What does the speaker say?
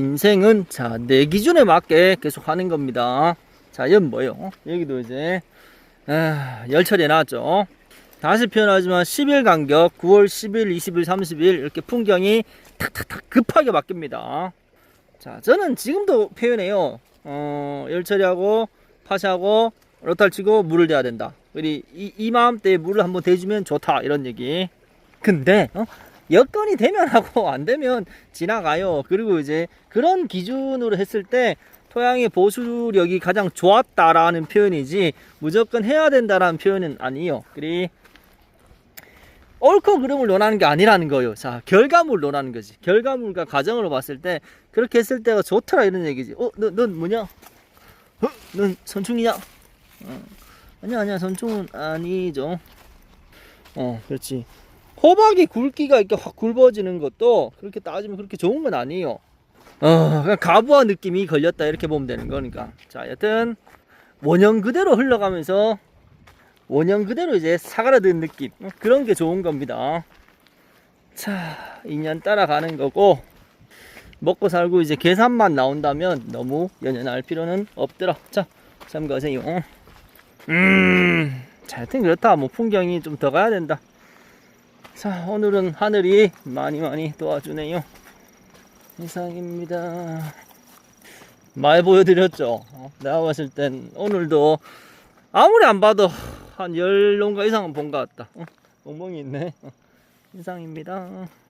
인생은 자, 내 기준에 맞게 계속 하는 겁니다. 자, 여기 뭐요? 여기도 이제 아, 열처리 해놨죠. 다시 표현하지만 10일 간격 9월 10일, 20일, 30일 이렇게 풍경이 탁탁탁 급하게 바뀝니다. 자, 저는 지금도 표현해요. 어, 열처리하고 파시하고 로탈 치고 물을 대야 된다. 우리 이, 이 마음대에 물을 한번 대주면 좋다 이런 얘기. 근데 어? 여건이 되면 하고 안 되면 지나가요. 그리고 이제 그런 기준으로 했을 때 토양의 보수력이 가장 좋았다라는 표현이지 무조건 해야 된다라는 표현은 아니에요. 그리 옳고 그름을 논하는 게 아니라는 거예요. 자, 결과물 논하는 거지. 결과물과 과정으로 봤을 때 그렇게 했을 때가 좋더라 이런 얘기지. 어, 너, 넌 뭐냐? 어, 넌 선충이냐? 어, 아니야, 아니야, 선충은 아니죠. 어, 그렇지. 호박이 굵기가 이렇게 확 굵어지는 것도 그렇게 따지면 그렇게 좋은 건 아니에요. 어, 가부화 느낌이 걸렸다 이렇게 보면 되는 거니까. 자, 여튼 원형 그대로 흘러가면서 원형 그대로 이제 사그라든 느낌 어, 그런 게 좋은 겁니다. 자, 2년 따라가는 거고 먹고 살고 이제 계산만 나온다면 너무 연연할 필요는 없더라. 자, 참고하세요. 음, 자, 하여튼 그렇다. 뭐 풍경이 좀 더 가야 된다. 자, 오늘은 하늘이 많이 많이 도와주네요. 이상입니다. 많이 보여드렸죠. 어, 내가 봤을 땐 오늘도 아무리 안 봐도 한 10농가 이상은 본 것 같다. 어, 멍멍이 있네. 어, 이상입니다.